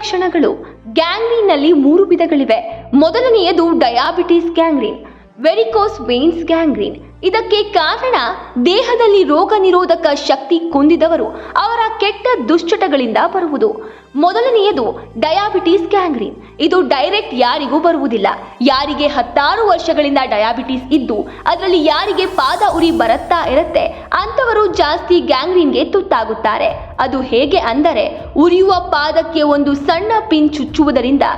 ಲಕ್ಷಣಗಳು ಗ್ಯಾಂಗ್ರೀನ್ನಲ್ಲಿ ಮೂರು ವಿಧಗಳಿವೆ. ಮೊದಲನೆಯದು diabetes gangrene. Varicose veins gangrene ಇದಕ್ಕೆ ಕಾರಣ ದೇಹದಲ್ಲಿ ರೋಗ ನಿರೋಧಕ ಶಕ್ತಿ ಕುಂದಿದವರು ಅವರ ಕೆಟ್ಟ ದುಶ್ಚಟಗಳಿಂದ ಬರುವುದು. ಮೊದಲನೆಯದು ಡಯಾಬಿಟಿಸ್ ಗ್ಯಾಂಗ್ರೀನ್ ಇದು ಡೈರೆಕ್ಟ್ ಯಾರಿಗೂ ಬರುವುದಿಲ್ಲ. ಯಾರಿಗೆ ಹತ್ತಾರು ವರ್ಷಗಳಿಂದ ಡಯಾಬಿಟಿಸ್ ಇದ್ದು, ಅದರಲ್ಲಿ ಯಾರಿಗೆ ಪಾದ ಉರಿ ಬರುತ್ತಾ ಇರುತ್ತೆ, ಅಂಥವರು ಜಾಸ್ತಿ ಗ್ಯಾಂಗ್ರೀನ್ಗೆ ತುತ್ತಾಗುತ್ತಾರೆ. ಅದು ಹೇಗೆ ಅಂದರೆ, ಉರಿಯುವ ಪಾದಕ್ಕೆ ಒಂದು ಸಣ್ಣ ಪಿನ್ ಚುಚ್ಚುವುದರಿಂದ,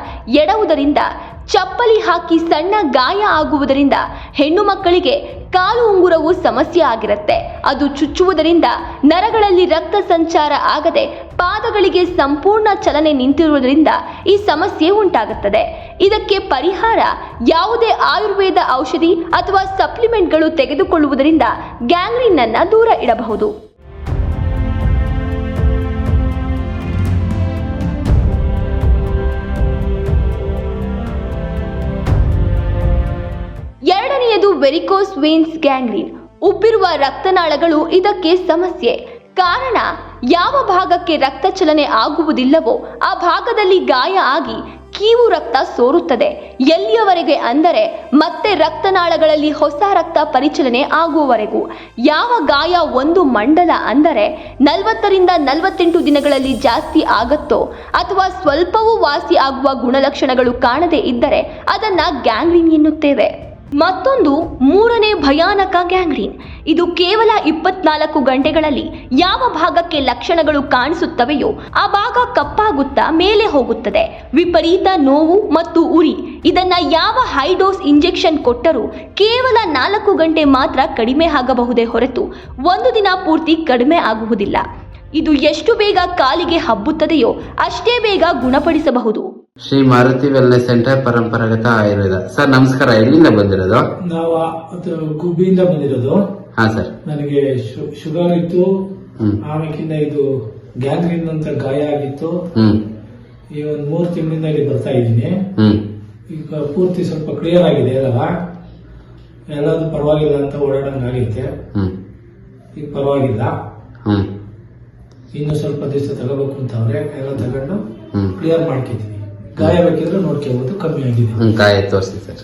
ಎಡವುದರಿಂದ ಚಪ್ಪಲಿ ಹಾಕಿ ಸಣ್ಣ ಗಾಯ ಆಗುವುದರಿಂದ ಹೆಣ್ಣು ಮಕ್ಕಳಿಗೆ ಕಾಲು ಉಂಗುರವು ಸಮಸ್ಯೆ ಆಗಿರುತ್ತೆ. ಅದು ಚುಚ್ಚುವುದರಿಂದ ನರಗಳಲ್ಲಿ ರಕ್ತ ಸಂಚಾರ ಆಗದೆ ಪಾದಗಳಿಗೆ ಸಂಪೂರ್ಣ ಚಲನೆ ನಿಂತಿರುವುದರಿಂದ ಈ ಸಮಸ್ಯೆ ಉಂಟಾಗುತ್ತದೆ. ಇದಕ್ಕೆ ಪರಿಹಾರ ಯಾವುದೇ ಆಯುರ್ವೇದ ಔಷಧಿ ಅಥವಾ ಸಪ್ಲಿಮೆಂಟ್ಗಳು ತೆಗೆದುಕೊಳ್ಳುವುದರಿಂದ ಗ್ಯಾಂಗ್ರೀನ್ ಅನ್ನ ದೂರ ಇಡಬಹುದು. ವೆರಿಕೋಸ್ ವೇನ್ಸ್ ಗ್ಯಾಂಗ್ರೀನ್ ಉಬ್ಬಿರುವ ರಕ್ತನಾಳಗಳು ಇದಕ್ಕೆ ಸಮಸ್ಯೆ. ಕಾರಣ, ಯಾವ ಭಾಗಕ್ಕೆ ರಕ್ತ ಚಲನೆ ಆಗುವುದಿಲ್ಲವೋ ಆ ಭಾಗದಲ್ಲಿ ಗಾಯ ಆಗಿ ಕೀವು ರಕ್ತ ಸೋರುತ್ತದೆ. ಎಲ್ಲಿಯವರೆಗೆ ಅಂದರೆ ಮತ್ತೆ ರಕ್ತನಾಳಗಳಲ್ಲಿ ಹೊಸ ರಕ್ತ ಪರಿಚಲನೆ ಆಗುವವರೆಗೂ. ಯಾವ ಗಾಯ ಒಂದು ಮಂಡಲ ಅಂದರೆ ನಲವತ್ತರಿಂದ ನಲವತ್ತೆಂಟು ದಿನಗಳಲ್ಲಿ ಜಾಸ್ತಿ ಆಗತ್ತೋ ಅಥವಾ ಸ್ವಲ್ಪವೂ ವಾಸಿ ಆಗುವ ಗುಣಲಕ್ಷಣಗಳು ಕಾಣದೇ ಇದ್ದರೆ ಅದನ್ನ ಗ್ಯಾಂಗ್ರೀನ್ ಎನ್ನುತ್ತೇವೆ. ಮತ್ತೊಂದು ಮೂರನೇ ಭಯಾನಕ ಗ್ಯಾಂಗ್ರೀನ್. ಇದು ಕೇವಲ ಇಪ್ಪತ್ನಾಲ್ಕು ಗಂಟೆಗಳಲ್ಲಿ ಯಾವ ಭಾಗಕ್ಕೆ ಲಕ್ಷಣಗಳು ಕಾಣಿಸುತ್ತವೆಯೋ ಆ ಭಾಗ ಕಪ್ಪಾಗುತ್ತಾ ಮೇಲೆ ಹೋಗುತ್ತದೆ. ವಿಪರೀತ ನೋವು ಮತ್ತು ಉರಿ. ಇದನ್ನ ಯಾವ ಹೈಡೋಸ್ ಇಂಜೆಕ್ಷನ್ ಕೊಟ್ಟರೂ ಕೇವಲ ನಾಲ್ಕು ಗಂಟೆ ಮಾತ್ರ ಕಡಿಮೆ ಆಗಬಹುದೇ ಹೊರತು ಒಂದು ದಿನ ಪೂರ್ತಿ ಕಡಿಮೆ ಆಗುವುದಿಲ್ಲ. ಇದು ಎಷ್ಟು ಬೇಗ ಕಾಲಿಗೆ ಹಬ್ಬುತ್ತದೆಯೋ ಅಷ್ಟೇ ಬೇಗ ಗುಣಪಡಿಸಬಹುದು. ಶ್ರೀ ಮಾರುತಿ ವೆಲ್ನೆಸ್ ಸೆಂಟರ್ ಪರಂಪರಾಗತ ಆಯುರ್ವೇದ. ಸರ್ ನಮಸ್ಕಾರ. ಎಲ್ಲಿಂದ ಬಂದಿರೋದು? ನಾವು ಅದು ಗುಬ್ಬಿಯಿಂದ ಬಂದಿರೋದು. ಹಾ ಸರ್. ನನಗೆ ಶು- ಶುಗರ್ ಇತ್ತು. ಆಮೇಲೆ ಆಮೇಕಿಂದ ಇದು ಗ್ಯಾಂಗ್ರೀನ್ ಅಂತ ಗಾಯ ಆಗಿತ್ತು. ಹ್ಮ್. ಈ ಒಂದ್ ಮೂರ್ ತಿಂಗಳಿಂದ ಇಲ್ಲಿ ಬರ್ತಾ ಇದ್ದೀನಿ. ಹ್ಮ್. ಈಗ ಪೂರ್ತಿ ಸ್ವಲ್ಪ ಕ್ಲಿಯರ್ ಆಗಿದೆ ಎಲ್ಲ ಎಲ್ಲದು ಪರವಾಗಿಲ್ಲ ಅಂತ ಓಡಾಡಂಗ್ ಆಗೈತೆ. ಹ್ಮ್. ಈಗ ಪರವಾಗಿಲ್ಲ. ಹ್ಮ್. ಇನ್ನು ಸ್ವಲ್ಪ ದಿವಸ ತಗೋಬೇಕು ಅಂತ ಅವ್ರೆ ಎಲ್ಲ ತಗೊಂಡು ಹ್ಮ್. ಕ್ಲಿಯರ್ ಮಾಡ್ಕಿದೀನಿ ಗಾಯ ಬೇಕಿದ್ರೆ ನೋಡ್ಕೋಬಹುದು ಕಮ್ಮಿ ಆಗಿದೆ. ಹ್ಮ್ ಕಾಯ ತೋರಿಸಿ ಸರ್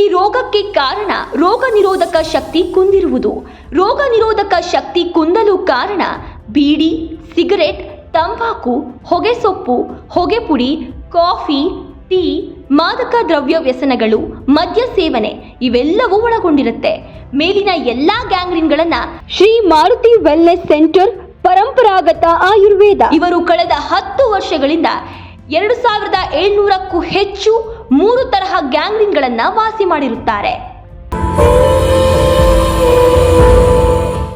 ಈ ರೋಗಕ್ಕೆ ಕಾರಣ ರೋಗ ನಿರೋಧಕ ಶಕ್ತಿ ಕುಂದಿರುವುದು. ರೋಗ ನಿರೋಧಕ ಶಕ್ತಿ ಕುಂದಲು ಕಾರಣ ಬೀಡಿ ಸಿಗರೆಟ್ ತಂಬಾಕು ಹೊಗೆಸೊಪ್ಪು ಹೊಗೆಪುಡಿ ಕಾಫಿ ಟೀ ಮಾದಕ ದ್ರವ್ಯ ವ್ಯಸನಗಳು ಮದ್ಯ ಸೇವನೆ ಇವೆಲ್ಲವೂ ಒಳಗೊಂಡಿರುತ್ತೆ. ಮೇಲಿನ ಎಲ್ಲಾ ಗ್ಯಾಂಗ್ರೀನ್ಗಳನ್ನ ಶ್ರೀ ಮಾರುತಿ ವೆಲ್ನೆಸ್ ಸೆಂಟರ್ ಪರಂಪರಾಗತ ಆಯುರ್ವೇದ. ಇವರು ಕಳೆದ ಹತ್ತು ವರ್ಷಗಳಿಂದ ಎರಡು ಸಾವಿರದ ಏಳ್ನೂರಕ್ಕೂ ಹೆಚ್ಚು ಮೂರು ತರಹ ಗ್ಯಾಂಗ್ರೀನ್ಗಳನ್ನ ವಾಸಿ ಮಾಡಿರುತ್ತಾರೆ.